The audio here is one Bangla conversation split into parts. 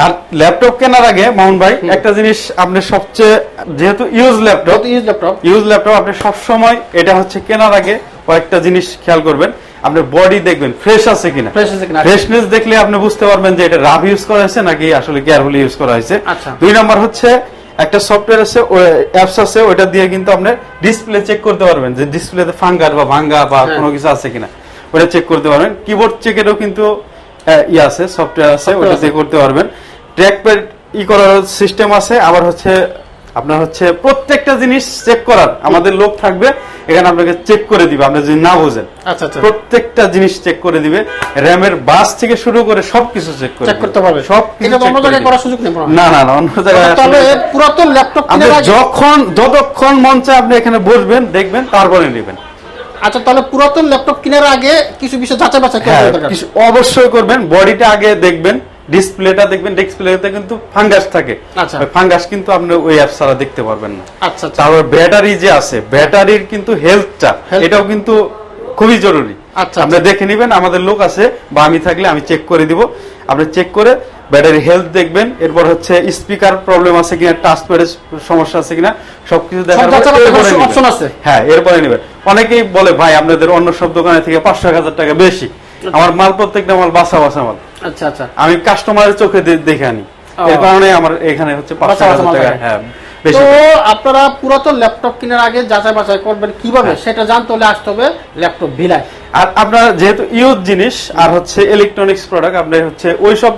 আর ল্যাপটপ কেনার আগে মামুন ভাই একটা জিনিস আপনি সবচেয়ে যেহেতু use laptop use laptop use laptop আপনি সব সময় এটা হচ্ছে কেনার আগে কয়েকটা জিনিস খেয়াল করবেন আপনি বডি দেখবেন ফ্রেশ আছে কিনা Fresh আছে কিনা। ফ্রেশনেস দেখলে আপনি বুঝতে পারবেন যে এটা রাফ ইউজ করা হয়েছে নাকি আসলে কেয়ারফুলি ইউজ করা হয়েছে আচ্ছা। দুই নম্বর হচ্ছে একটা সফটওয়্যার আছে অ্যাপস আছে ওটা দিয়ে কিন্তু আপনি ডিসপ্লে চেক করতে পারবেন যে ডিসপ্লেতে ফাঙ্গার বা ভাঙ্গা বা হ্যাঁ। কোনো কিছু আছে কিনা ওটা চেক করতে পারবেন কিবোর্ড চেকেরও কিন্তু আহ, ই আছে সফটওয়্যার আছে ওটা। দিয়ে করতে পারবেন ট্র্যাক প্যাড ই করার সিস্টেম আছে আবার হচ্ছে আপনার হচ্ছে প্রত্যেকটা জিনিস চেক করার। আমাদের লোক থাকবে এখানে আপনাকে চেক করে দিবে আপনি যদি না বোঝেন। আচ্ছা আচ্ছা। প্রত্যেকটা জিনিস চেক করে দিবে। র্যামের বাস থেকে শুরু করে সবকিছু চেক করে চেক করতে পারবে। সব এটা অন্য জায়গায় করার সুযোগ নেই না না না অন্য জায়গায় তাহলে পুরাতন ল্যাপটপ কেনার যখন যতক্ষণ চায় আপনি এখানে বসবেন দেখবেন তারপরে নেবেন। আচ্ছা তাহলে পুরাতন ল্যাপটপ কেনার আগে কিছু বিষয় যাচাই বাছাই করা হ্যাঁ, অবশ্যই করবেন বডিটা আগে দেখবেন। ডিসপ্লেটা দেখবেন ডিসপ্লেতে কিন্তু ফাঙ্গাস থাকে। আচ্ছা। ফাঙ্গাস কিন্তু আপনি ওই অ্যাপ ছাড়া দেখতে পারবেন না। আচ্ছা আচ্ছা। তারপর ব্যাটারি যে আছে ব্যাটারির কিন্তু হেলথটা এটাও কিন্তু খুবই জরুরি। আচ্ছা, আপনি দেখে নেবেন আমাদের লোক আছে বা আমি থাকলে আমি চেক করে দিব। আপনি চেক করে ব্যাটারি হেলথ দেখবেন। এরপর হচ্ছে স্পিকার প্রবলেম আছে কিনা টাচ প্যাডের সমস্যা আছে কিনা সবকিছু option আছে। হ্যাঁ এরপরে নেবেন। অনেকেই বলে ভাই আপনাদের অন্য সব দোকানে থেকে পাঁচশো হাজার টাকা বেশি। আমার মাল প্রত্যেকটা মাল বাসা বাসা মাল। আচ্ছা আচ্ছা। আমি কাস্টমারের চোখে দেখে আনি। এর কারণে আমার এখানে হচ্ছে টাকা হ্যাঁ তো আপনারা পুরাতন ল্যাপটপ কেনার আগে যাচাই বাছাই করবেন কীভাবে হ্যাঁ। সেটা জানতে হলে আসতে হবে ল্যাপটপ ভিলায়। আর আপনার যেহেতু ইউজ জিনিস আর হচ্ছে ইলেকট্রনিক্স প্রোডাক্ট আপনি হচ্ছে ওই সব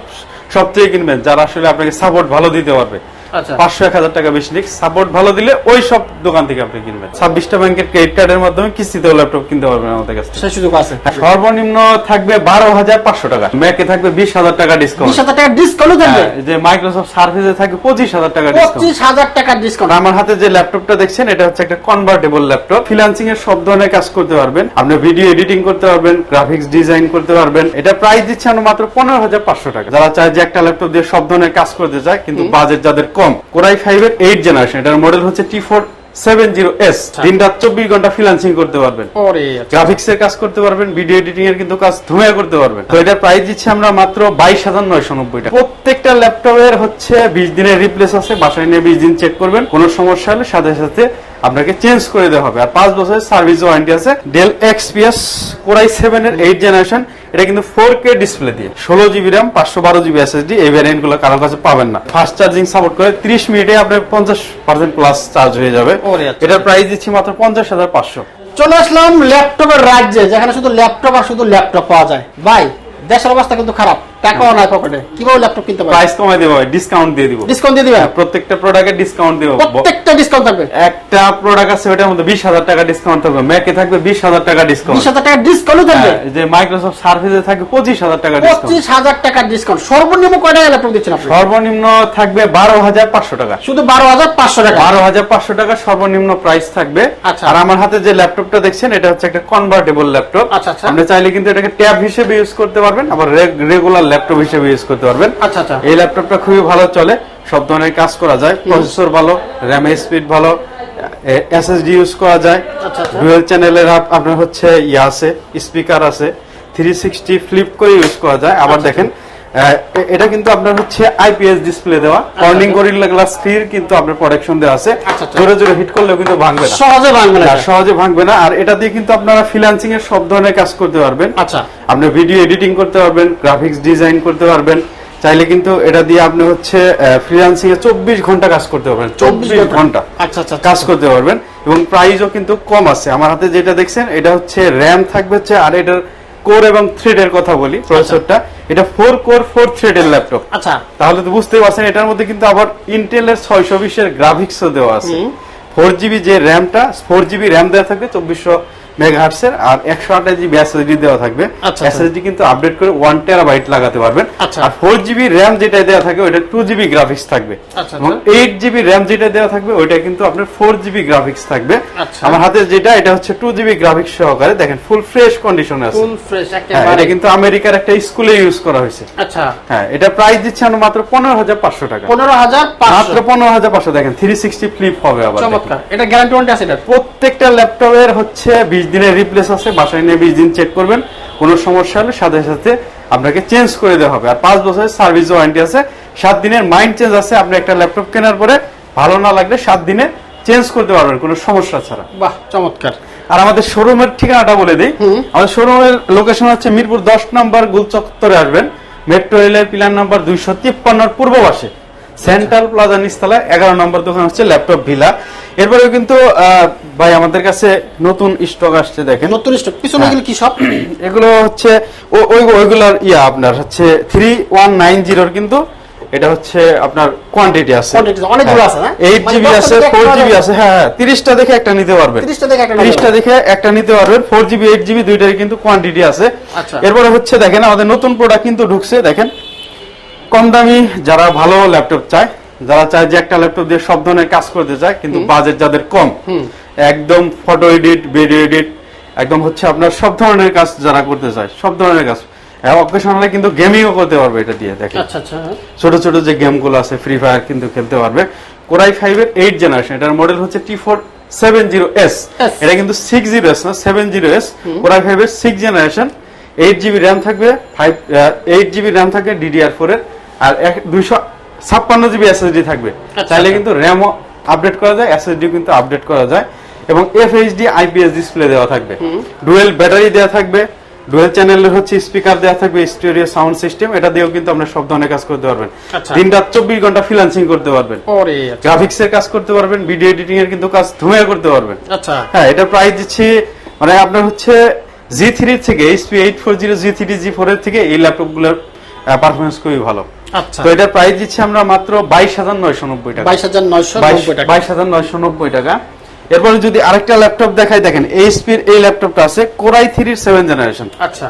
সব থেকে কিনবেন যারা আসলে আপনাকে সাপোর্ট ভালো দিতে পারবে। পাঁচশো এক হাজার টাকা বেশি নিক সাপোর্ট ভালো দিলে ওই সব দোকান থেকে আপনি কিনবেন। ছাব্বিশটা ব্যাংকের ক্রেডিট কার্ডের মাধ্যমে কিস্তিতেও ল্যাপটপ কিনতে পারবেন আমাদের কাছ থেকে। সেই সুযোগ আছে। সর্বনিম্ন থাকবে বারো হাজার পাঁচশো টাকা। ম্যাকে থাকবে বিশ হাজার টাকা ডিসকাউন্ট বিশ হাজার টাকা ডিসকাউন্ট থাকবে। যে মাইক্রোসফট সার্ভিসে থাকবে পঁচিশ হাজার টাকা পঁচিশ হাজার টাকার ডিসকাউন্ট আমার হাতে যে ল্যাপটপটা দেখছেন এটা হচ্ছে একটা কনভার্টেবল ল্যাপটপ ফ্রিল্যান্সিং এর সব ধরনের কাজ করতে পারবেন। আপনি ভিডিও এডিটিং করতে পারবেন গ্রাফিক্স ডিজাইন করতে পারবেন। এটা প্রাইস দিচ্ছে আমরা মাত্র পনেরো হাজার পাঁচশো টাকা। যারা চায় যে একটা ল্যাপটপ দিয়ে সব ধরনের কাজ করতে চায় কিন্তু বাজেট যাদের কম কোরাই ফাইভ এর এইট জেনারেশন এটার মডেল হচ্ছে T four seven zero S দিন রাত চব্বিশ ঘণ্টা ফ্রিল্যান্সিং করতে পারবেন। গ্রাফিক্স এর কাজ করতে পারবেন ভিডিও এডিটিং এর কিন্তু কাজ ধুমিয়া করতে পারবেন। তো এটার প্রাইস দিচ্ছি আমরা মাত্র বাইশ হাজার নয়শো নব্বই টাকা। প্রত্যেকটা ল্যাপটপের হচ্ছে বিশ দিনের রিপ্লেস আছে বাসায় নিয়ে বিশ দিন চেক করবেন। কোনো সমস্যা হলে সাথে সাথে আপনাকে চেঞ্জ করে দেওয়া হবে। আর পাঁচ বছরের সার্ভিস ওয়ারেন্টি আছে Dell XPS core i seven এর এইট জেনারেশন এটা কিন্তু ফোর কে ডিসপ্লে দিয়ে। ষোলো জিবি র্যাম পাঁচশো বারো জিবি এসএসডি এই ভ্যারিয়েন্টগুলো কারোর কাছে পাবেন না। ফাস্ট চার্জিং সাপোর্ট করে ত্রিশ মিনিটে আপনার পঞ্চাশ পার্সেন্ট প্লাস চার্জ হয়ে যাবে। আচ্ছা। এটার প্রাইস দিচ্ছি মাত্র পঞ্চাশ হাজার পাঁচশো। চলে আসলাম ল্যাপটপের রাজ্যে যেখানে শুধু ল্যাপটপ আর শুধু ল্যাপটপ পাওয়া যায়। ভাই দেশের অবস্থা কিন্তু খারাপ। টাকাও নাই পকেটে। কীভাবে ল্যাপটপ কিনতে পারে প্রাইস কমাই দেবো ডিসকাউন্ট দিয়ে দিব। ডিসকাউন্ট দিয়ে দিবে? প্রত্যেকটা প্রোডাক্টে ডিসকাউন্ট দিব। প্রত্যেকটা ডিসকাউন্ট থাকবে। একটা প্রোডাক্ট আছে ওটার মধ্যে বিশ হাজার টাকা ডিসকাউন্ট থাকবে। ম্যাকে থাকবে বিশ হাজার টাকা ডিসকাউন্ট বিশ হাজার টাকা ডিসকাউন্ট থাকবে। যে মাইক্রোসফট সার্ভিসে থাকবে পঁচিশ হাজার টাকা ডিসকাউন্ট পঁচিশ হাজার টাকার ডিসকাউন্ট সর্বনিম্ন কয় টাকা ল্যাপটপ দিচ্ছেন আপনি? সর্বনিম্ন থাকবে বারো হাজার পাঁচশো টাকা। শুধু বারো হাজার পাঁচশো টাকা? বারো হাজার পাঁচশো টাকা সর্বনিম্ন প্রাইস থাকবে। আচ্ছা। আর আমার হাতে যে ল্যাপটপটা দেখছেন এটা হচ্ছে একটা কনভার্টেবল ল্যাপটপ আচ্ছা, আচ্ছা। আপনি চাইলে কিন্তু এটাকে ট্যাব হিসেবে ইউজ করতে পারবেন। আবার রেগুলার ল্যাপটপ হিসেবে ইউজ করতে পারবেন। আচ্ছা আচ্ছা। এই ল্যাপটপটা খুবই ভালো চলে সব ধরনের কাজ করা যায় প্রসেসর ভালো র্যাম স্পিড ভালো এসএসডি ইউজ করা যায়। আচ্ছা, আচ্ছা। ডুয়েল চ্যানেলের আপনার হচ্ছে ইয়ে আছে স্পিকার আছে থ্রি সিক্সটি ফ্লিপ করে ইউজ করা যায়। আবার আচ্ছা, দেখেন আহ, এ- এটা কিন্তু আপনার হচ্ছে আইপিএস ডিসপ্লে দেওয়া। কর্নিং গরিল্লা গ্লাস থ্রির কিন্তু আপনার প্রোটেকশন দেওয়া আছে। আচ্ছা, আচ্ছা। জোরে জোরে হিট করলেও কিন্তু ভাঙবে না। সহজে ভাঙবে না। সহজে ভাঙবে না। আর এটা দিয়ে কিন্তু আপনারা ফ্রিল্যান্সিং এর সব ধরনের কাজ করতে পারবেন। আচ্ছা। আপনি ভিডিও এডিটিং করতে পারবেন গ্রাফিক্স ডিজাইন করতে পারবেন। চাইলে কিন্তু এটা দিয়ে আপনি হচ্ছে ফ্রিল্যান্সিং এ চব্বিশ ঘণ্টা কাজ করতে পারবেন। চব্বিশ ঘণ্টা। আচ্ছা আচ্ছা কাজ করতে পারবেন। এবং প্রাইসও কিন্তু কম আছে। আমার হাতে যেটা দেখছেন এটা হচ্ছে র্যাম থাকবে হচ্ছে আর এটার কোর এবং থ্রেডের কথা বলি প্রসেসরটা এটা ফোর কোর ফোর থ্রেডের ল্যাপটপ আচ্ছা। তাহলে তো বুঝতেই পারছেন এটার মধ্যে কিন্তু আবার ইন্টেলের ছয়শো বিশের গ্রাফিক্সও দেওয়া আছে। ফোর জিবি যে র্যামটা ফোর জিবি র্যাম দেওয়া থাকবে চব্বিশশো মেগাহার্টসের আর একশো আঠাশ জিবি এসএসডি দেওয়া থাকবে। আচ্ছা। এসএসডি কিন্তু আপডেট করে ওয়ান টেরাবাইট লাগাতে পারবেন। আচ্ছা। আর ফোর জিবি র্যাম যেটা দেওয়া থাকবে ওটা টু জিবি গ্রাফিক্স থাকবে। আচ্ছা, এবং এইট জিবি র্যাম যেটা দেওয়া থাকবে ওইটা কিন্তু আপনার ফোর জিবি গ্রাফিক্স থাকবে। আচ্ছা। আমার হাতে যেটা এটা হচ্ছে টু জিবি গ্রাফিক্স সহকারে। দেখেন ফুল ফ্রেশ কন্ডিশনে আছে। ফুল ফ্রেশ হ্যাঁ এটা কিন্তু আমেরিকার একটা স্কুলে ইউজ করা হয়েছে। আচ্ছা। হ্যাঁ এটা প্রাইস দিচ্ছে আমরা মাত্র পনেরো হাজার পাঁচশো টাকা। পনেরো হাজার মাত্র পনেরো হাজার পাঁচশো। দেখেন থ্রি সিক্সটি ফ্লিপ হবে আবার চমৎকার। এটা গ্যারান্টি ওয়ারেন্টি আছে প্রত্যেকটা ল্যাপটপের হচ্ছে বিশ দিনের রিপ্লেস আছে বাসায় নিয়ে বিশ দিন চেক করবেন। কোনো সমস্যা হলে সাথে সাথে আপনাকে চেঞ্জ করে দেওয়া হবে। আর পাঁচ বছরের সার্ভিস ওয়ারেন্টি আছে সাত দিনের মাইন্ড চেঞ্জ আছে আপনি একটা ল্যাপটপ কেনার পরে ভালো না লাগলে সাত দিনে চেঞ্জ করতে পারবেন কোনো সমস্যা ছাড়া। বাহ চমৎকার। আর আমাদের শোরুমের ঠিকানাটা বলে দিই। আমাদের শোরুমের লোকেশন হচ্ছে মিরপুর দশ নম্বর গুলচত্বরে আসবেন। মেট্রো রেলের পিলার নাম্বার দুইশো তিপ্পান্নর পূর্ব পাশে। সেন্ট্রাল প্লাজা নিচতলা এগারো নম্বর দোকান হচ্ছে ল্যাপটপ ভিলা এরপরে কিন্তু ভাই আমাদের কাছে নতুন স্টক আসছে দেখেন নতুন স্টক পিছনে হ্যাঁ। এগুলো কি সব এগুলো হচ্ছে ওই ওইগুলার ইয়া আপনার হচ্ছে থ্রি ওয়ান নাইন জিরোর কিন্তু এটা হচ্ছে আপনার কোয়ান্টিটি আছে অনেকগুলো আছে, না? এইট মানে জিবি আছে থেকে ফোর জিবি আছে হ্যাঁ হ্যাঁ তিরিশটা দেখে একটা নিতে পারবেন 30টা দেখে একটা নেওয়া তিরিশটা যাবে। দেখে একটা নিতে পারবেন ফোর জিবি এইট জিবি দুইটারই কিন্তু কোয়ান্টিটি আছে আচ্ছা। এরপরে হচ্ছে দেখেন আমাদের নতুন প্রোডাক্ট কিন্তু ঢুকছে দেখেন কম দামি যারা ভালো ল্যাপটপ চায় যারা চায় যে একটা ল্যাপটপ দিয়ে সব ধরনের কাজ করতে চায় কিন্তু বাজেট যাদের কম একদম ফটো এডিট ভিডিও এডিট একদম হচ্ছে আপনার সব ধরনের কাজ যারা করতে চায় সব ধরনের কাজ। অকেশনালে কিন্তু গেমিংও করতে পারবে এটা দিয়ে দেখেন। আচ্ছা আচ্ছা হ্যাঁ। ছোট ছোট যে গেমগুলো আছে ফ্রি ফায়ার কিন্তু খেলতে পারবে। কোরাই ফাইভ এর এইট জেনারেশন এটার মডেল হচ্ছে T four seven zero S এটা কিন্তু সিক্স জিরো এস না seven zero S core i five এর six generation eight GB RAM থাকবে ফাইভ এইট জিবি র্যাম থাকবে ডিডিআর ফোর এর। আর দুইশো ছাপ্পান্ন জিবি এসএসডি থাকবে। আচ্ছা, চাইলে আচ্ছা। কিন্তু র্যামও আপডেট করা যায় এসএসডি কিন্তু আপডেট করা যায়। এবং এফএইচডি আইপিএস ডিসপ্লে দেওয়া থাকবে। ডুয়েল ব্যাটারি দেওয়া থাকবে। ডুয়েল চ্যানেলের হচ্ছে স্পিকার দেওয়া থাকবে স্টেরিও সাউন্ড সিস্টেম এটা দিয়েও কিন্তু আপনি সব ধরনের কাজ করতে পারবেন। আচ্ছা। দিন রাত চব্বিশ ঘণ্টা ফ্রিলান্সিং করতে পারবেন। গ্রাফিক্স এর কাজ করতে পারবেন ভিডিও এডিটিং এর কিন্তু কাজ ধুমে করতে পারবেন। আচ্ছা। হ্যাঁ এটা প্রাইস দিচ্ছি মানে আপনার হচ্ছে জি থ্রি থেকে HP eight four zero G three G four এর থেকে এই ল্যাপটপগুলোর পারফরমেন্স খুবই ভালো। তো এটার প্রাইস দিচ্ছি আমরা মাত্র বাইশ হাজার নয়শো নব্বই টাকা। বাইশ হাজার নয়শো টাকা। বাইশ হাজার নয়শো নব্বই টাকা। এরপরে যদি আরেকটা ল্যাপটপ দেখাই দেখেন এইচপির এই ল্যাপটপটা আছে কোরাই থ্রির সেভেন জেনারেশন আচ্ছা।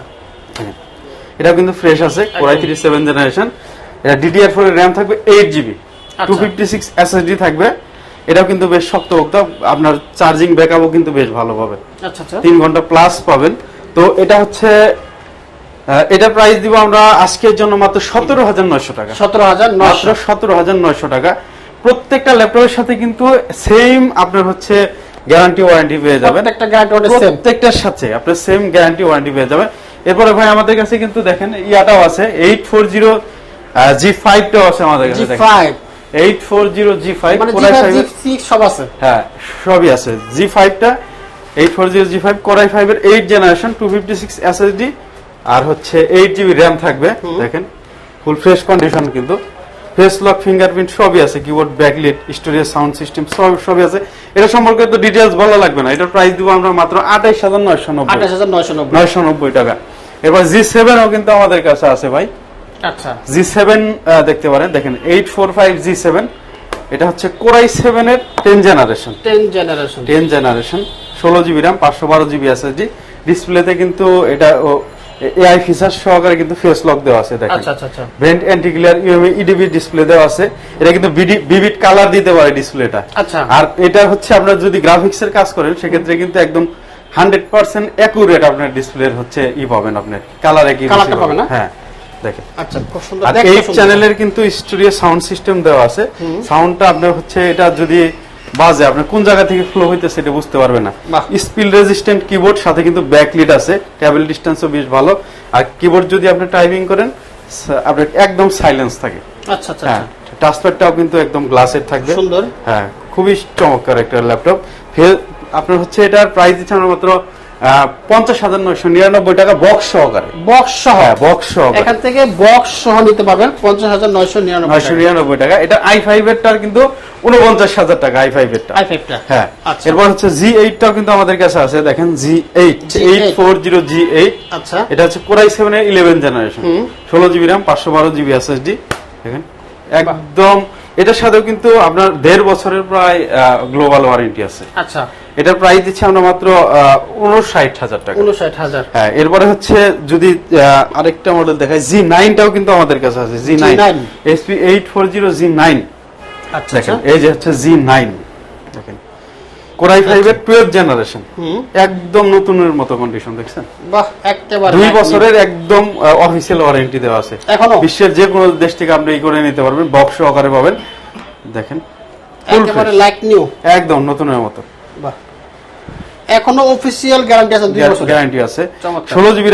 এটা কিন্তু ফ্রেশ আছে core i three seven generation এটা ডিডিআর ফোর র্যাম থাকবে এইট জিবি আচ্ছা। টু ফিফটি সিক্স এসএসডি থাকবে। এটাও কিন্তু বেশ শক্তপোক্ত আপনার চার্জিং ব্যাকআপও কিন্তু বেশ ভালো পাবেন আচ্ছা আচ্ছা। তিন ঘণ্টা প্লাস পাবেন। তো এটা হচ্ছে এটা প্রাইস দিব আমরা আজকের জন্য মাত্র সতেরো হাজার নয়শো টাকা। সতেরো হাজার মাত্র সতেরো হাজার নয়শো টাকা। প্রত্যেকটা ল্যাপটপের সাথে কিন্তু সেম আপনার হচ্ছে গ্যারান্টি ওয়ারেন্টি পেয়ে যাবেন। প্রত্যেকটা গ্যারান্টি প্রত্যেকটার সাথে আপনার সেম গ্যারান্টি ওয়ারেন্টি পেয়ে যাবেন। এরপরে ভাই আমাদের কাছে কিন্তু দেখেন ইয়াটাও আছে এইট ফোর জিরো জি ফাইভটাও আছে আমাদের কাছে five eight four zero G five five সব আছে। হ্যাঁ সবই আছে। G ফাইভটা eight four zero G five core i ফাইভের eight generation two fifty six SSD আর হচ্ছে এইট জিবি র্যাম থাকবে দেখেন। ফুল ফ্রেশ কন্ডিশন কিন্তু। ফেস লক ফিঙ্গারপ্রিন্ট সবই আছে keyboard backlit storage sound system সব সবই আছে। এটা সম্পর্কে তো ডিটেলস বলা লাগবে না। এটার প্রাইস দিব আমরা মাত্র আঠাইশ হাজার নয়শো নব্বই। আঠাশ হাজার নয়শো নব্বই। নয়শো নব্বই টাকা। এবার জি সেভেনও কিন্তু আমাদের কাছে আছে ভাই। আচ্ছা। জি সেভেন দেখতে পারেন। দেখেন eight four five G seven এটা হচ্ছে কোরাই সেভেনের ten generation ten generation ten generation ষোলো জিবি র্যাম পাঁচশো বারো জিবি এসএসডি ডিসপ্লেতে কিন্তু এটা এআই ফিচার সহকারে কিন্তু ফেস লক দেওয়া আছে দেখেন। আচ্ছা আচ্ছা vent anti clear UMA EDB display দেওয়া আছে। এটা কিন্তু বিবিট কালার দিতে পারে ডিসপ্লেটা আচ্ছা। আর এটা হচ্ছে আপনার যদি গ্রাফিক্স এর কাজ করেন সেক্ষেত্রে কিন্তু একদম হান্ড্রেড পার্সেন্ট অ্যাকুরেট আপনার ডিসপ্লের হচ্ছে ই পাবেন আপনি। কালার একই কালারটা পাবেন হ্যাঁ দেখেন। আচ্ছা খুব সুন্দর। এই সুন্দর। চ্যানেলের কিন্তু স্টুডিও সাউন্ড সিস্টেম দেওয়া আছে। সাউন্ডটা আপনার হচ্ছে এটা যদি বাজে আপনি কোন জায়গা থেকে ফ্লো হইতেছে এটা বুঝতে পারবে না। স্পিল রেজিস্ট্যান্ট কিবোর্ড সাথে কিন্তু ব্যাকলিট আছে টেবিল ডিস্টেন্সও বেশ ভালো। আর কিবোর্ড যদি আপনি টাইপিং করেন আপনার একদম সাইলেন্স থাকে। আচ্ছা আচ্ছা হ্যাঁ আচ্ছা। টাচপ্যাডটাও কিন্তু একদম গ্লাসের থাকবে। সুন্দর। হ্যাঁ খুবই চমৎকার একটা ল্যাপটপ ফেল আপনার হচ্ছে এটার প্রাইস দিচ্ছে আমরা মাত্র পঞ্চাশ হাজার নয়শো নিরানব্বই টাকা বক্স সহকারে। বক্স সহ। হ্যাঁ বক্স সহকারে। এখান থেকে বক্স সহ নিতে পারবেন পঞ্চাশ হাজার নয়শো নিরানব্বই টাকা। এটা আই ফাইভ এরটার কিন্তু উনপঞ্চাশ হাজার টাকা আই ফাইভ এরটা। আই ফাইভটা হ্যাঁ। আচ্ছা। এরপর হচ্ছে জি এইটটাও কিন্তু আমাদের কাছে আছে দেখেন G eight eight four zero G eight আচ্ছা। এটা হচ্ছে কোরাই সেভেন এর ইলেভেন জেনারেশন ষোলো জিবি র্যাম পাঁচশো বারো জিবি এসএসডি দেখেন? একদম এটার সাথেও কিন্তু আপনার দেড় বছরের প্রায় গ্লোবাল ওয়ারেন্টি আছে। আচ্ছা। এটার প্রাইস দিচ্ছে আমরা মাত্র উনষাট হাজার টাকা। উনষাট হাজার। হ্যাঁ এরপরে হচ্ছে যদি আরেকটা মডেল দেখায় জি নাইনটাও কিন্তু আমাদের কাছে আছে G nine G9 SP eight four zero G nine আচ্ছা আচ্ছা। এই যে হচ্ছে জি নাইন কোরাই ফাইভের টুয়েলভ জেনারেশন একদম নতুনের মতো কন্ডিশন দেখছেন? বাহ একেবারে দুই বছরের একদম অফিসিয়াল ওয়ারেন্টি দেওয়া আছে। এখনও? বিশ্বের যে কোনো দেশ থেকে আপনি করে নিতে পারবেন বক্স সহকারে পাবেন। দেখেন একেবারে লাইক নিউ একদম নতুনের মতো। বাহ। এখনও অফিসিয়াল গ্যারান্টি আছে বছর গ্যারান্টি আছে। চমৎকার। ষোলো জিবি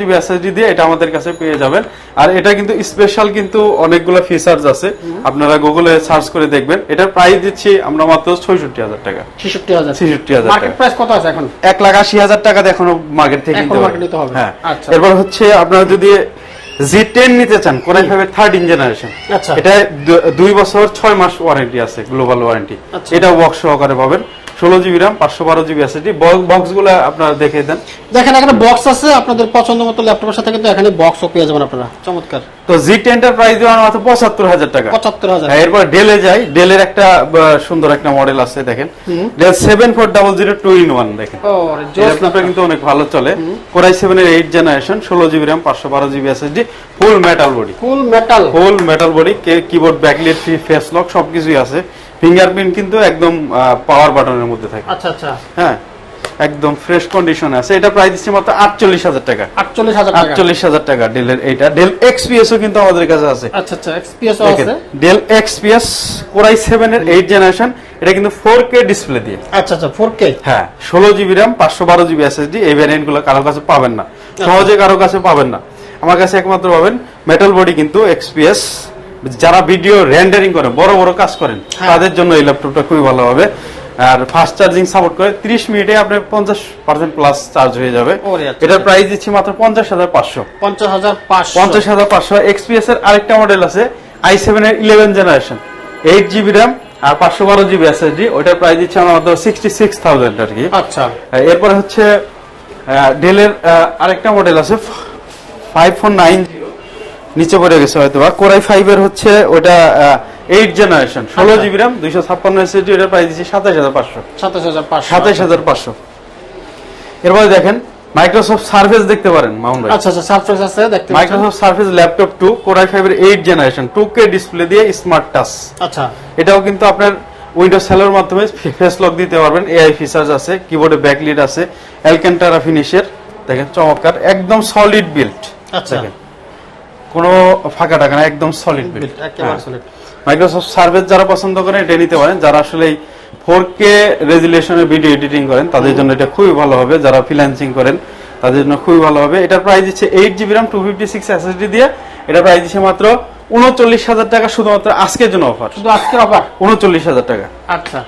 জিবি দিয়ে এটা আমাদের কাছে পেয়ে যাবেন। আর এটা কিন্তু স্পেশাল কিন্তু অনেকগুলো ফিচার্স আছে। আপনারা গুগলে সার্চ করে দেখবেন। এটার প্রাইস দিচ্ছি আমরা মাত্র ছয়ষট্টি হাজার টাকা। ছেষট্টি হাজার। 66,000 মার্কেট প্রাইস কত আছে এখন? এক লাখ আশি হাজার টাকা এখনও মার্কেট থেকে কিনতে হবে। হ্যাঁ। আচ্ছা। এরপর হচ্ছে আপনারা যদি জি টেন নিতে চান কোরআন ফাইভের থার্ড জেনারেশন আচ্ছা। এটা দুই বছর ছয় মাস ওয়ারেন্টি আছে গ্লোবাল ওয়ারেন্টি আচ্ছা। এটা বক্স সহকারে পাবেন। ষোলো জিবি র্যাম পাঁচশো বারো জিবি এসএসডি বক্সগুলো আপনারা দেখে দেন। দেখেন এখানে বক্স আছে আপনাদের পছন্দ মতো ল্যাপটপের সাথে কিন্তু এখানে বক্সও পেয়ে যাবেন আপনারা। চমৎকার। তো জি টেনটার প্রাইস দেওয়ার মাত্র পঁচাত্তর হাজার টাকা। পঁচাত্তর হাজার। হ্যাঁ, এরপর ডেলে যাই। ডেলের একটা সুন্দর একটা মডেল আছে দেখেন। Dell seven four double zero two in one দেখেন। ল্যাপটপটা কিন্তু অনেক ভালো চলে। কোরাই সেভেন এর এইট জেনারেশন ষোলো জিবি র্যাম পাঁচশো বারো GB SSD full metal body full metal full metal body keyboard backlit face lock সবকিছুই আছে। ফিঙ্গারপ্রিন্ট কিন্তু একদম পাওয়ার বাটনের মধ্যে থাকে। আচ্ছা আচ্ছা। হ্যাঁ একদম ফ্রেশ কন্ডিশনে আছে। এটা প্রাইস দিচ্ছে মাত্র আটচল্লিশ হাজার টাকা। আটচল্লিশ হাজার টাকা। আটচল্লিশ হাজার টাকা ডেলের এইটা ডেল এক্সপিএস ও কিন্তু আমাদের কাছে আছে। আচ্ছা আচ্ছা এক্সপিএস আছে। Dell XPS core i seven এর এইট জেনারেশন এটা কিন্তু ফোর কে ডিসপ্লে দিয়ে। আচ্ছা আচ্ছা ফোর কে হ্যাঁ ষোলো জিবি র্যাম পাঁচশো বারো জিবি এসএসডি এই ভ্যারিয়েন্টগুলো কারও কাছে পাবেন না। সহজে কারও কাছে পাবেন না। আমার কাছে একমাত্র পাবেন মেটাল বডি কিন্তু এক্সপিএস যারা ভিডিও রেন্ডারিং করে বড় বড় কাজ করেন হ্যাঁ। তাদের জন্য এই ল্যাপটপটা খুবই ভালো হবে। আর ফাস্ট চার্জিং সাপোর্ট করে 30 মিনিটে আপনার পঞ্চাশ পার্সেন্ট প্লাস চার্জ হয়ে যাবে। আচ্ছা। এটার প্রাইস দিচ্ছি মাত্র পঞ্চাশ হাজার পাঁচশো। পঞ্চাশ হাজার পাঁচশো। পঞ্চাশ হাজার পাঁচশো। এক্সপিএস এর আরেকটা মডেল আছে আই সেভেন এর eleven generation eight GB RAM আর পাঁচশো বারো জিবি এসএসডি ওইটার প্রাইস দিচ্ছে আমার মাত্র সিক্সটি সিক্স থাউজেন্ড আর কি। আচ্ছা। এরপরে হচ্ছে ডেলের আরেকটা মডেল আছে ফাইভ ফোর নাইন নিচে পড়ে গেছে হয়তো বা কোরাই ফাইভ এর হচ্ছে ওটা এইট জেনারেশন ষোলো আচ্ছা। জিবি র্যাম দুইশো ছাপ্পান্ন এসএসডি ওটার প্রাইস দিচ্ছে সাতাশ হাজার পাঁচশো। সাতাশ হাজার পাঁচশো। সাতাশ হাজার পাঁচশো। এরপরে দেখেন মাইক্রোসফট সার্ফেস দেখতে পারেন মাউন্ট আচ্ছা আচ্ছা আছে দেখতে Microsoft Surface laptop two core i five এর eight generation two K display দিয়ে স্মার্ট টাচ আচ্ছা। এটাও কিন্তু আপনার উইন্ডো সেলের মাধ্যমে ফেস লক দিতে পারবেন এআই ফিচার্স আছে কিবোর্ডে ব্যাকলিট আছে অ্যালকেন্টারা ফিনিশের দেখেন চমৎকার একদম সলিড বিল্ড আচ্ছা। কোনো ফাঁকা টাকা না একদম সলিড বিল্ড একেবারে। মাইক্রোসফট সার্ভিস যারা পছন্দ করেন এটা নিতে পারেন যারা আসলে ফোর কে রেজুলেশনের ভিডিও এডিটিং করেন তাদের জন্য এটা খুবই ভালো হবে। যারা ফ্রিল্যান্সিং করেন তাদের জন্য খুবই ভালো হবে। এটার প্রাইস দিচ্ছে eight GB RAM two fifty six SSD দিয়ে। এটা প্রাইস দিচ্ছে মাত্র উনচল্লিশ হাজার টাকা শুধুমাত্র আজকের জন্য অফার শুধু আজকের অফার উনচল্লিশ হাজার টাকা। আচ্ছা।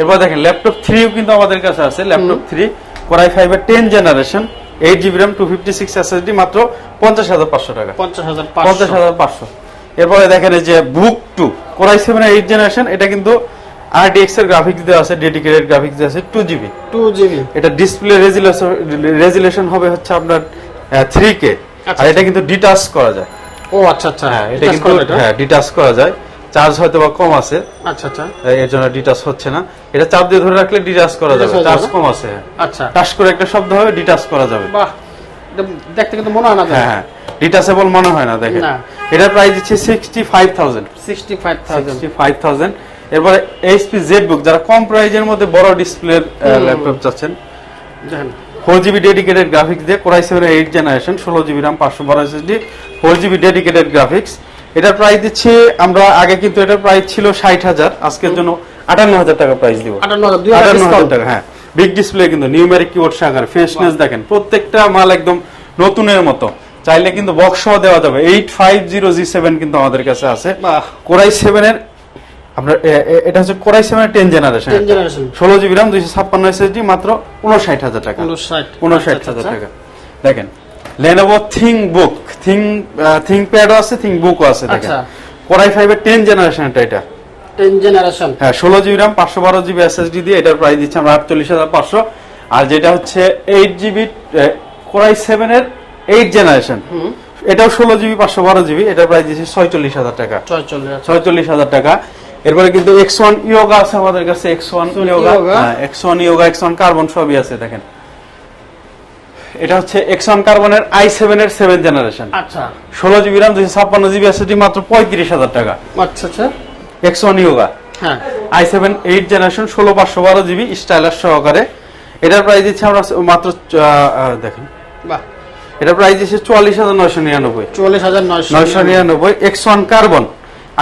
এরপর দেখেন ল্যাপটপ থ্রিও কিন্তু আমাদের কাছে আছে। ল্যাপটপ থ্রি কোরাই ফাইভের ten generation eight GB RAM two fifty six SSD মাত্র পঞ্চাশ হাজার পাঁচশো টাকা। পঞ্চাশ হাজার পঞ্চাশ পাঁচশো হাজার পাঁচশো। এরপরে দেখেন এই যে book two core i seven eight generation এটা কিন্তু এর গ্রাফিক্স দেওয়া আছে ডেডিকেটেড গ্রাফিক্স দেওয়া আছে টু জিবি টু জিবি এটা ডিসপ্লে রেজুলেশন হবে হচ্ছে আপনার থ্রি কে আচ্ছা। আর এটা কিন্তু ডিটাচ করা যায়। ও আচ্ছা আচ্ছা হ্যাঁ এটা কিন্তু? হ্যাঁ ডিটাচ করা যায়। চার্জ হয়তো বা কম আছে। আচ্ছা আচ্ছা। এর জন্য ডিটাচ হচ্ছে না। এটা চাপ দিয়ে ধরে রাখলে ডিটাচ করা যাবে। চার্জ কম আছে হ্যাঁ। আচ্ছা। টাচ করে একটা শব্দ হবে ডিটাচ করা যাবে। বাহ। দেখতে কিন্তু মনে হয় না হ্যাঁ হ্যাঁ। ডিটাচেবল মনে হয় না দেখেন। না। এটার প্রাইস দিচ্ছে sixty five thousand sixty five thousand sixty five thousand এরপরে এইচপি জেড বুক যারা কম প্রাইজের মধ্যে বড় ডিসপ্লের ল্যাপটপ চাচ্ছেন। দেখেন। ফোর জিবি ডেডিকেটেড গ্রাফিক্স দিয়ে core i seven eight generation ষোলো জিবি র্যাম পাঁচশো বারো SSD four GB dedicated graphics এটার প্রাইস দিচ্ছি আমরা আগে কিন্তু এটার প্রাইস ছিল ষাট হাজার আজকের জন্য আটান্ন হাজার টাকা প্রাইস দিব। আটান্ন হাজার হাজার হাজার টাকা হ্যাঁ। বিগ ডিসপ্লে কিন্তু নিউমেরিক কিবোর্ড সাকার ফ্রেশনেস দেখেন প্রত্যেকটা মাল একদম নতুনের মতো। চাইলে কিন্তু বক্স সহ দেওয়া যাবে। Eight five zero G seven কিন্তু আমাদের কাছে আছে। কোরাই সেভেন এর আপনার এটা হচ্ছে core i seven ten generation ষোলো জিবি র্যাম দুইশো ছাপ্পান্ন এসএসডি মাত্র উনষাট হাজার টাকা। উনষাট। উনষাট আচ্ছা, হাজার আচ্ছা। টাকা। দেখেন Lenovo Think Book Think Think প্যাডও আছে থিং বুকও আছে দেখেন। আচ্ছা। কোরাই ফাইভের টেন জেনারেশন এটা টেন জেনারেশন। হ্যাঁ ষোলো জিবি র্যাম পাঁচশো বারো জিবি এসএসডি দিয়ে এটার প্রাইস দিচ্ছে আমরা আটচল্লিশ হাজার পাঁচশো। আর যেটা হচ্ছে eight GB core i seven এর এইট জেনারেশন। এটাও ষোলো জিবি পাঁচশো বারো জিবি এটার প্রাইস দিচ্ছে ছয়চল্লিশ হাজার টাকা। ছয়চল্লিশ হাজার। টাকা। এরপরে কিন্তু এক্স ওয়ান ইয়োগা আছে আমাদের কাছে X one Yoga Yoga? X one Yoga X one carbon সবই আছে দেখেন। এটা হচ্ছে এক্স ওয়ান কার্বনের আই সেভেন এর সেভেন জেনারেশন আচ্ছা। ষোলো জিবি রাম দুইশো ছাপ্পান্ন জিবি এসএসডি মাত্র পঁয়ত্রিশ হাজার টাকা। আচ্ছা আচ্ছা। এক্স ওয়ান ইয়োগা হ্যাঁ। আই সেভেন এইট জেনারেশন ষোলো পাঁচশো বারো জিবি স্টাইলার সহকারে। এটার প্রাইস দিচ্ছে আমরা মাত্র দেখেন। বাহ। এটার প্রাইস দিচ্ছে চুয়াল্লিশ হাজার নয়শো নিরানব্বই। চুয়াল্লিশ হাজার নয়শো নিরানব্বই। X one carbon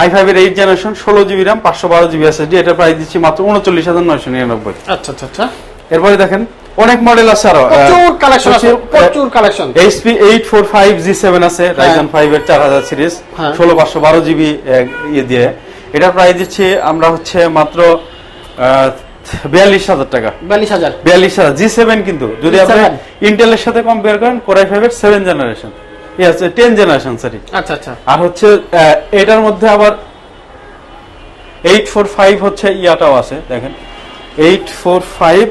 I five এর এইট জেনারেশন ষোলো জিবি র্যাম পাঁচশো বারো জিবি এসএসডি এটার প্রাইস দিচ্ছি মাত্র উনচল্লিশ হাজার নয়শো নিরানব্বই। আচ্ছা আচ্ছা আচ্ছা। এরপরে দেখেন অনেক মডেল আছে আরও প্রচুর কালেকশন আছে প্রচুর কালেকশন জি সেভেন আছে রাইজন ফাইভ এর চার হাজার সিরিজ হ্যাঁ। ষোলো পাঁচশো বারো জিবি ইয়ে দিয়ে। এটার প্রাইস দিচ্ছি আমরা হচ্ছে মাত্র বিয়াল্লিশ হাজার টাকা। বিয়াল্লিশ হাজার। বিয়াল্লিশ হাজার জি সেভেন কিন্তু। যদি আপনি ইন্টেলের সাথে কম্পেয়ার করেন কোরাই ফাইভ এর সেভেন জেনারেশন আছে টেন জেনারেশন সরি আচ্ছা আচ্ছা। আর হচ্ছে এটার মধ্যে আবার এইট ফোর ফাইভ হচ্ছে ইয়াটাও আছে দেখেন। এইট ফোর ফাইভ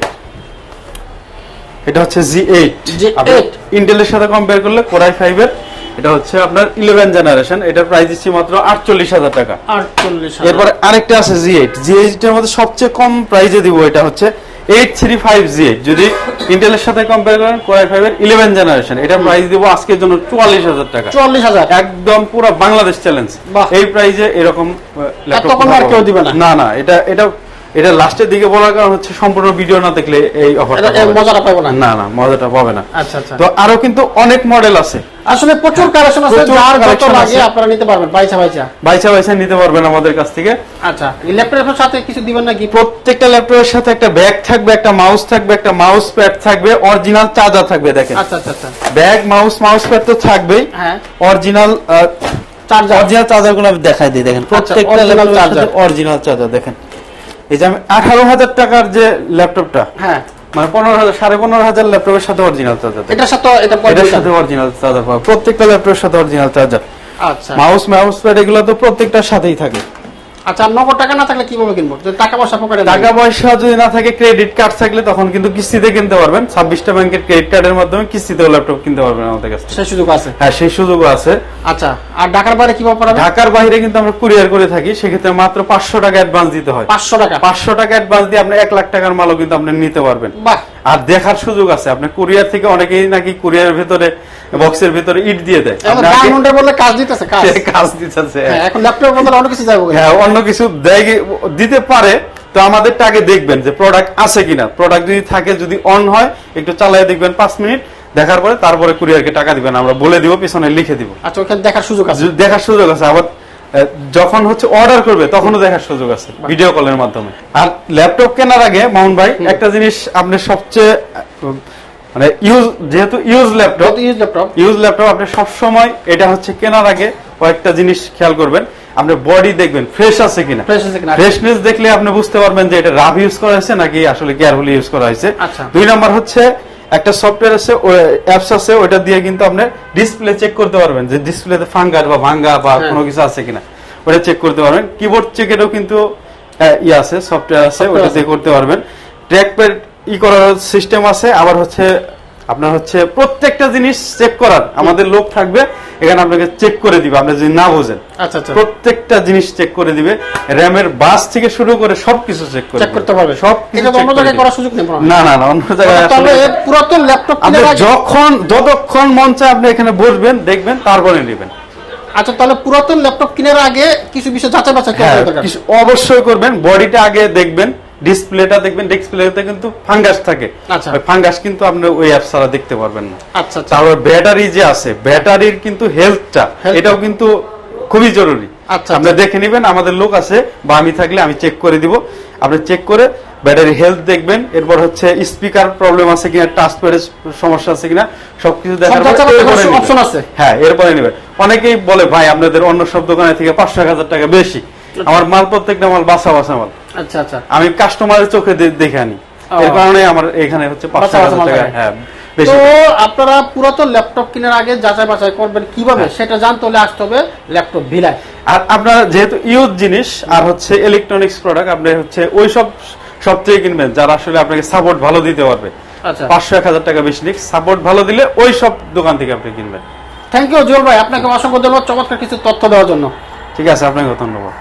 এটা হচ্ছে জি এইট G8 ইন্টেলের সাথে কম্পেয়ার করলে কোরাই ফাইভ এর এটা হচ্ছে আপনার ইলেভেন জেনারেশন এটার প্রাইস দিচ্ছি মাত্র আটচল্লিশ হাজার টাকা। আটচল্লিশ এরপরে আরেকটা আছে জি এইট জি এইট এর মধ্যে সবচেয়ে কম প্রাইজে দিব এটা হচ্ছে eight three five G eight যদি ইন্টেলের সাথে কম্পেয়ার করেন কোরাই ফাইভ এর ইলেভেন জেনারেশন এটা প্রাইস দিব আজকের জন্য চুয়াল্লিশ হাজার টাকা। চুয়াল্লিশ হাজার। একদম পুরো বাংলাদেশ চ্যালেঞ্জ। এই প্রাইজে এরকম ল্যাপটপ আর কেউ দিবে না। না না এটা এটা এটা লাস্টের দিকে বলার কারণ হচ্ছে সম্পূর্ণ ভিডিও না দেখলে এই অফারটা মজাটা পাবো না। না না মজাটা পাবে না। আচ্ছা আচ্ছা। তো আরও কিন্তু অনেক মডেল আছে। আসলে প্রচুর কালেকশন আছে যার যত লাগে আপনারা নিতে পারবেন বাইচা বাইচা। বাইচা বাইচা নিতে পারবেন আমাদের কাছ থেকে। আচ্ছা এই ল্যাপটপের সাথে কিছু দিবেন না গিফট প্রত্যেকটা ল্যাপটপের সাথে একটা ব্যাগ থাকবে একটা মাউস থাকবে একটা মাউস প্যাড থাকবে অরিজিনাল চার্জার থাকবে দেখেন। আচ্ছা আচ্ছা আচ্ছা। ব্যাগ মাউস মাউস প্যাড তো থাকবেই। হ্যাঁ। অরিজিনাল চার্জার অরিজিনাল চার্জারগুলো আমি দেখাই দিই দেখেন। প্রত্যেকটা ল্যাপটপের সাথে অরিজিনাল চার্জার দেখেন। এই যে আমি আঠারো হাজার টাকার যে ল্যাপটপটা হ্যাঁ। মানে পনেরো হাজার সাড়ে পনেরো হাজার ল্যাপটপের সাথে অরিজিনাল চার্জার এটার সাথে এটা এটার সাথে অরিজিনাল চার্জার পাবে প্রত্যেকটা ল্যাপটপের সাথে অরিজিনাল চার্জার আচ্ছা। মাউস মাউস প্যাড এগুলো তো প্রত্যেকটার সাথেই থাকে। আচ্ছা নগদ টাকা না থাকলে কীভাবে কিনবো? টাকা পয়সা পকেটে টাকা পয়সা যদি না থাকে ক্রেডিট কার্ড থাকলে তখন কিন্তু কিস্তিতে কিনতে পারবেন। ছাব্বিশটা ব্যাংকের ক্রেডিট কার্ডের মাধ্যমে কিস্তিতেও ল্যাপটপ কিনতে পারবেন আমাদের কাছে সেই সুযোগ আছে? হ্যাঁ সেই সুযোগও আছে। আচ্ছা আর ঢাকার বাইরে কীভাবে পাঠাবে ঢাকার বাইরে কিন্তু আমরা কুরিয়ার করে থাকি। সেক্ষেত্রে মাত্র পাঁচশো টাকা অ্যাডভান্স দিতে হয়। পাঁচশো টাকা? পাঁচশো টাকা অ্যাডভান্স দিয়ে আপনি এক লাখ টাকার মালও কিন্তু আপনি নিতে পারবেন। বাহ আর দেখার সুযোগ আছে। আপনি কুরিয়ার থেকে অনেকেই নাকি কুরিয়ারের ভিতরে বক্সের ভিতরে ইট দিয়ে দেয়। কাজ দিতেছে কাজ। কাজ দিতেছে। হ্যাঁ এখন ল্যাপটপের বদলে অন্য কিছু যাব হ্যাঁ অন্য কিছু দেয় দিতে পারে তো আমাদেরটা আগে দেখবেন যে প্রোডাক্ট আছে কিনা। প্রোডাক্ট যদি থাকে যদি অন হয় একটু চালিয়ে দেখবেন পাঁচ মিনিট দেখার পরে তারপরে কুরিয়ারকে টাকা দিবেন। আমরা বলে দিব পিছনে লিখে দিব। আচ্ছা ওখানে দেখার সুযোগ আছে। দেখার সুযোগ আছে আবার যখন হচ্ছে অর্ডার করবে তখনও দেখার সুযোগ আছে ভিডিও কলের মাধ্যমে। আর ল্যাপটপ কেনার আগে মামুন ভাই একটা জিনিস আপনি সবচেয়ে মানে ইউজ যেহেতু use laptop use laptop use laptop আপনি সব সময় এটা হচ্ছে কেনার আগে কয়েকটা জিনিস খেয়াল করবেন। আপনি বডি দেখবেন ফ্রেশ আছে কিনা। ফ্রেশ আছে কিনা। ফ্রেশনেস দেখলে আপনি বুঝতে পারবেন যে এটা রাফ ইউজ করা হয়েছে নাকি আসলে কেয়ারফুলি ইউজ করা হয়েছে। আচ্ছা। দুই নাম্বার হচ্ছে একটা সফটওয়্যার আছে অ্যাপস আছে ওটা দিয়ে কিন্তু আপনি ডিসপ্লে চেক করতে পারবেন যে ডিসপ্লেতে ফাঙ্গার বা ভাঙ্গা বা হ্যাঁ। কোনো কিছু আছে কিনা। ওটা চেক করতে পারবেন। কিবোর্ড চেকেরও কিন্তু আহ, ই আছে সফটওয়্যার আছে ওটা চেক করতে পারবেন। ট্র্যাকপ্যাড ই করার সিস্টেম আছে আবার হচ্ছে আপনার হচ্ছে প্রত্যেকটা জিনিস চেক করার আমাদের লোক থাকবে এখানে আপনাকে চেক করে দিবে আপনি যদি না বোঝেন। আচ্ছা আচ্ছা। প্রত্যেকটা জিনিস চেক করে দিবে র্যামের বাস থেকে শুরু করে সবকিছু চেক করে চেক করতে পারবে। সব এটা অন্য জায়গায় করার সুযোগ নেই না না না অন্য জায়গায় আসলে- পুরাতন ল্যাপটপ কেনার যখন যতক্ষণ মন চায় আপনি এখানে বসবেন দেখবেন তারপরে নেবেন। আচ্ছা তাহলে পুরাতন ল্যাপটপ কেনার আগে কিছু বিষয় যাচাই বাছাই করা হ্যাঁ, দরকার। কিছু অবশ্যই করবেন বডিটা আগে দেখবেন ডিসপ্লেটা দেখবেন ডিসপ্লেতে কিন্তু ফাঙ্গাস থাকে। আচ্ছা। ফাঙ্গাস কিন্তু আপনি ওই অ্যাপ ছাড়া দেখতে পারবেন না। আচ্ছা আচ্ছা। তারপর ব্যাটারি যে আছে ব্যাটারির কিন্তু হেলথটা এটাও কিন্তু খুবই জরুরি। আচ্ছা, আপনি দেখে নেবেন আমাদের লোক আছে বা আমি থাকলে আমি চেক করে দিব। আপনি চেক করে ব্যাটারি হেলথ দেখবেন। এরপর হচ্ছে স্পিকার প্রবলেম আছে কিনা টাচ প্যাডের সমস্যা আছে কিনা সবকিছু দেখার option আছে। হ্যাঁ এরপরে নেবেন। অনেকেই বলে ভাই আপনাদের অন্য সব দোকানে থেকে পাঁচশো হাজার টাকা বেশি। আমার মাল প্রত্যেকটা মাল বাসা বাসা মাল। আচ্ছা আচ্ছা। আমি কাস্টমারের চোখে দেখে আনি। এর কারণে আমার এখানে হচ্ছে পাঁচশো টাকা হ্যাঁ তো আপনারা পুরাতন ল্যাপটপ কেনার আগে যাচাই বাছাই করবেন কীভাবে? হ্যাঁ। সেটা জানতে হলে আসতে হবে ল্যাপটপ ভিলায় আর আপনারা যেহেতু ইউজ জিনিস আর হচ্ছে ইলেকট্রনিক্স প্রোডাক্ট আপনি হচ্ছে ওই সব সব থেকে কিনবেন যারা আসলে আপনাকে সাপোর্ট ভালো দিতে পারবে। আচ্ছা। পাঁচশো এক হাজার টাকা বেশি নিক সাপোর্ট ভালো দিলে ওই সব দোকান থেকে আপনি কিনবেন। থ্যাংক ইউ জুয়েল ভাই। আপনাকে অসংখ্য ধন্যবাদ চমৎকার কিছু তথ্য দেওয়ার জন্য। ঠিক আছে আপনাকে ধন্যবাদ।